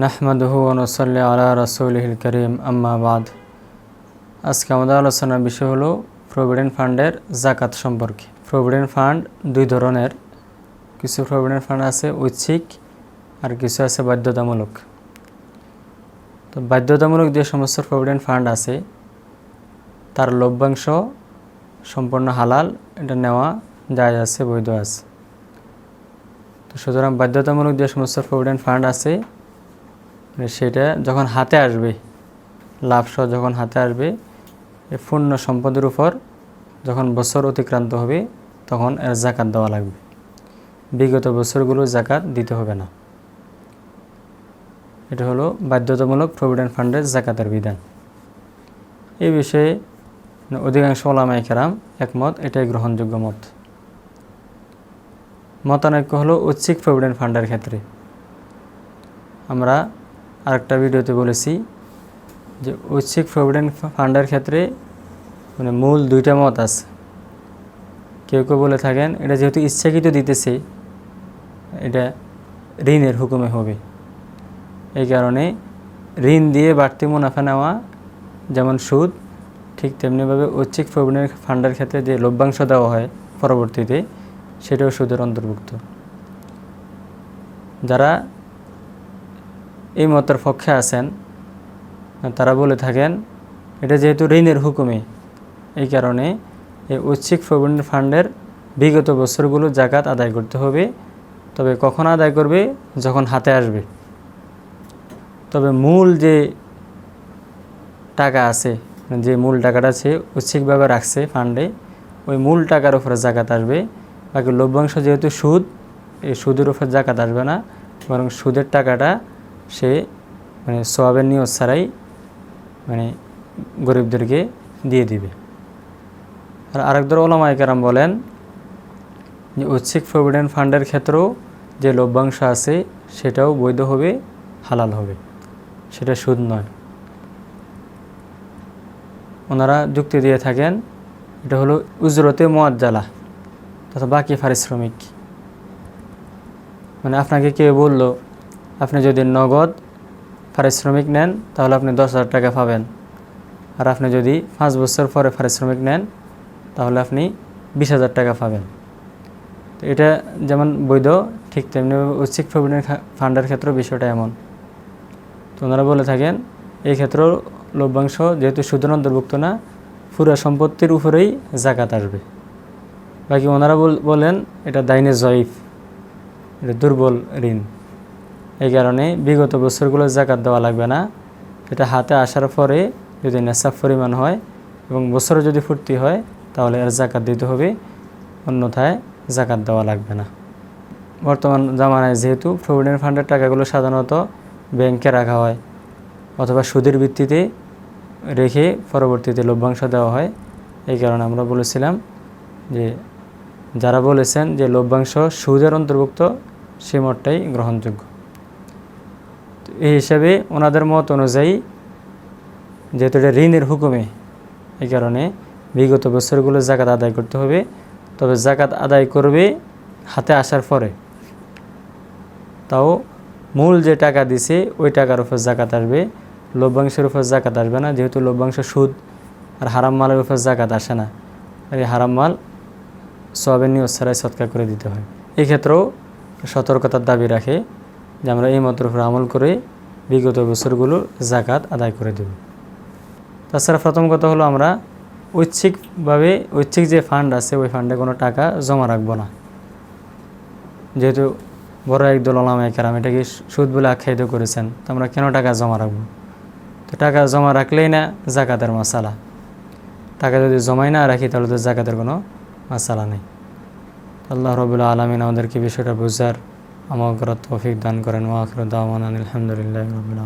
নাহমাদহু অনুসল্লি আলা রসুলহিল করিম আম্মা বাদ আজকে আমাদের আলোচনার বিষয় হলো প্রভিডেন্ট ফান্ডের জাকাত সম্পর্কে। প্রভিডেন্ট ফান্ড দুই ধরনের। কিছু প্রভিডেন্ট ফান্ড আছে ঐচ্ছিক আর কিছু আছে বাধ্যতামূলক। তো বাধ্যতামূলক যে সমস্ত প্রভিডেন্ট ফান্ড আছে, তার লভ্যাংশ সম্পূর্ণ হালাল, এটা নেওয়া যায় আছে, বৈধ আছে। তো সুতরাং বাধ্যতামূলক যে সমস্ত প্রভিডেন্ট ফান্ড আছে সেটা যখন হাতে আসবে, লাভসহ যখন হাতে আসবে পূর্ণ সম্পদের উপর যখন বছর অতিক্রান্ত হবে, তখন এর জাকাত দেওয়া লাগবে। বিগত বছরগুলো জাকাত দিতে হবে না। এটা হলো বাধ্যতামূলক প্রভিডেন্ট ফান্ডের জাকাতের বিধান। এই বিষয়ে অধিকাংশ ওলামাই কেরাম একমত, এটাই গ্রহণযোগ্য মত। মতানৈক্য হলো ঐচ্ছিক প্রভিডেন্ট ফান্ডের ক্ষেত্রে। আমরা আরেকটা ভিডিওতে বলেছি যে ঐচ্ছিক প্রভিডেন্ট ফান্ডের ক্ষেত্রে মানে মূল দুইটা মত আছে। কেউ কেউ বলে থাকেন, এটা যেহেতু ইচ্ছাকৃত দিতেছে, এটা ঋণের হুকুমে হবে। এই কারণে ঋণ দিয়ে বাড়তি মুনাফা নেওয়া, যেমন সুদ, ঠিক তেমনিভাবে ঐচ্ছিক প্রভিডেন্ট ফান্ডের ক্ষেত্রে যে লভ্যাংশ দেওয়া হয় পরবর্তীতে, সেটাও সুদের অন্তর্ভুক্ত। যারা এই মতের পক্ষে আছেন। তারা বলে থাকেন, এটা যেহেতু ঋণের হুকুমে এই কারণে এই ঐচ্ছিক প্রভিডেন্ট ফান্ডের বিগত বছরগুলো জাকাত আদায় করতে হবে। তবে কখন আদায় করবে? যখন হাতে আসবে। তবে মূল যে টাকা আছে, যে মূল টাকাটা সে ঐচ্ছিকভাবে রাখছে ফান্ডে, ওই মূল টাকার উপরে জাকাত আসবে। বাকি লভ্যাংশ যেহেতু সুদ, এই সুদের উপর জাকাত আসবে না, বরং সুদের টাকাটা সে মানে সোয়াবের নিয়ত ছাড়াই মানে গরিবদেরকে দিয়ে দিবে। আর আরেকদর ওলামাই কেরাম বলেন যে, ঐচ্ছিক প্রভিডেন্ট ফান্ডের ক্ষেত্রেও যে লভ্যাংশ আছে, সেটাও বৈধ হবে, হালাল হবে। সেটা সুদ নয়। ওনারা যুক্তি দিয়ে থাকেন, এটা হলো উজরতে মোয়াজ্জালা তথা বাকি পারিশ্রমিক। মানে আপনাকে কেউ বলল আপনি যদি নগদ পারিশ্রমিক নেন, তাহলে আপনি দশ হাজার টাকা পাবেন। আর আপনি যদি পাঁচ বছর পরে পারিশ্রমিক নেন, তাহলে আপনি বিশ হাজার টাকা পাবেন। তো এটা যেমন বৈধ, ঠিক তেমনি ঐচ্ছিক প্রভিডেন্ট ফান্ডের ক্ষেত্রেও বিষয়টা এমন। তো ওনারা বলে থাকেন, এই ক্ষেত্রেও লভ্যাংশ যেহেতু সুদের অন্তর্ভুক্ত না, পুরো সম্পত্তির উপরেই জাকাত আসবে। বাকি ওনারা বলেন, এটা দাইনে জয়ীফ, এটা দুর্বল ঋণ। কারণে বিগত বছরগুলো জাকাত দেওয়া লাগবে না। এটা হাতে আসার পরে যদি নেশাব পরিমাণ হয় এবং বছরে যদি ফুর্তি হয়, তাহলে এর জাকাত দিতে হবে। অন্যথায় জাকাত দেওয়া লাগবে না। বর্তমান জামানায় যেহেতু প্রভিডেন্ট ফান্ডের টাকাগুলো সাধারণত ব্যাংকে রাখা হয় অথবা সুদের ভিত্তিতে রেখে পরবর্তীতে লভ্যাংশ দেওয়া হয়। এই কারণে আমরা বলেছিলাম যে, যারা বলেছেন যে লভ্যাংশ সুদের অন্তর্ভুক্ত, সে মতটাই গ্রহণযোগ্য। এই হিসাবে ওনাদের মত অনুযায়ী যেহেতু এটা ঋণের হুকুমে, এই কারণে বিগত বছরগুলো জাকাত আদায় করতে হবে। তবে জাকাত আদায় করবে হাতে আসার পরে। তাও মূল যে টাকা দিছে, ওই টাকার উপর জাকাত আসবে। লভ্যাংশের উপর জাকাত আসবে না, যেহেতু লভ্যাংশ সুদ আর হারাম মালের উপর জাকাত আসে না। আর এই হারাম মাল সবের নিয়ত ছাড়াই সৎকার করে দিতে হয়। এক্ষেত্রেও সতর্কতার দাবি রাখে যে আমরা এই মতের উপর আমল করে বিগত বছরগুলো জাকাত আদায় করে দেব। তাছাড়া প্রথম কথা হলো আমরা ঐচ্ছিকভাবে, ঐচ্ছিক যে ফান্ড আছে, ওই ফান্ডে কোনো টাকা জমা রাখব না। যেহেতু বড় একদল ওলামায় কেরাম এটাকে সুদ বলে আখ্যায়িত করেছেন, তো আমরা কেন টাকা জমা রাখব? তো টাকা জমা রাখলেই না জাকাতের মশালা টাকা যদি জমাই না রাখি, তাহলে তো জাকাতের কোনো মশালা নেই। আল্লাহ রবুল্লা আলমিন আমাদেরকে বিষয়টা বুঝার আমল করার তৌফিক দান করেন ওয়াকর দাওয়ান আলহামদুলিল্লাহ রবিল্লা